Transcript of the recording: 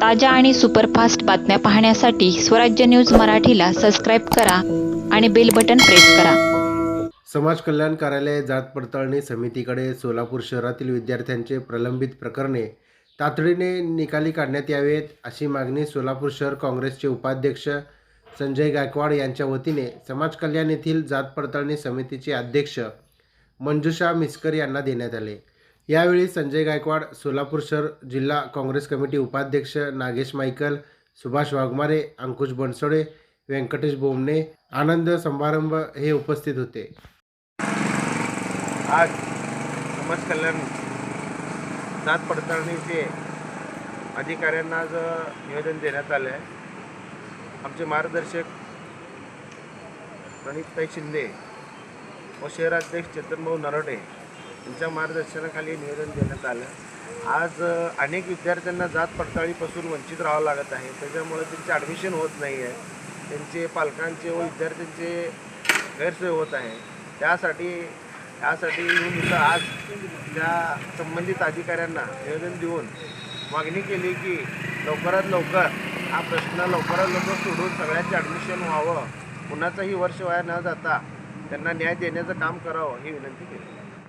ताज्या आणि सुपरफास्ट बातम्या पाहण्यासाठी स्वराज्य न्यूज मराठीला सबस्क्राईब करा आणि बेल बटन प्रेस करा. समाज कल्याण कार्यालय जात पडताळणी समितीकडे सोलापूर शहरातील विद्यार्थ्यांचे प्रलंबित प्रकरणे. तातडीने निकाली काढण्यात यावेत अशी मागणी सोलापूर शहर काँग्रेसचे उपाध्यक्ष संजय गायकवाड यांच्या वतीने समाज कल्याण येथील जात पडताळणी समितीचे अध्यक्ष मंजुषा मिस्कर यांना देण्यात आले. यावेळी संजय गायकवाड सोलापूर शहर जिल्हा काँग्रेस कमिटी उपाध्यक्ष नागेश मायकल सुभाष वाघमारे अंकुश बनसोडे व्यंकटेश बोमणे आनंद समारंभ हे उपस्थित होते. आज समाज कल्याण जात पडताळणीचे अधिकाऱ्यांना आज निवेदन देण्यात आलं आहे. आमचे मार्गदर्शक प्रणितताई शिंदे व शहराध्यक्ष चेतनभाऊ नरोडे त्यांच्या मार्गदर्शनाखाली निवेदन देण्यात आलं. आज अनेक विद्यार्थ्यांना जात पडताळीपासून वंचित राहावं लागत आहे. त्याच्यामुळे त्यांचे ॲडमिशन होत नाही आहे त्यांचे पालकांचे व विद्यार्थ्यांचे गैरसोय होत आहे. त्यासाठी यासाठी येऊन इथं आज त्या संबंधित अधिकाऱ्यांना निवेदन देऊन मागणी केली की लवकरात लवकर हा प्रश्न लवकरात लवकर सोडून सगळ्यांचे ॲडमिशन व्हावं. कुणाचंही वर्ष वाया न जाता त्यांना न्याय देण्याचं काम करावं ही विनंती केली.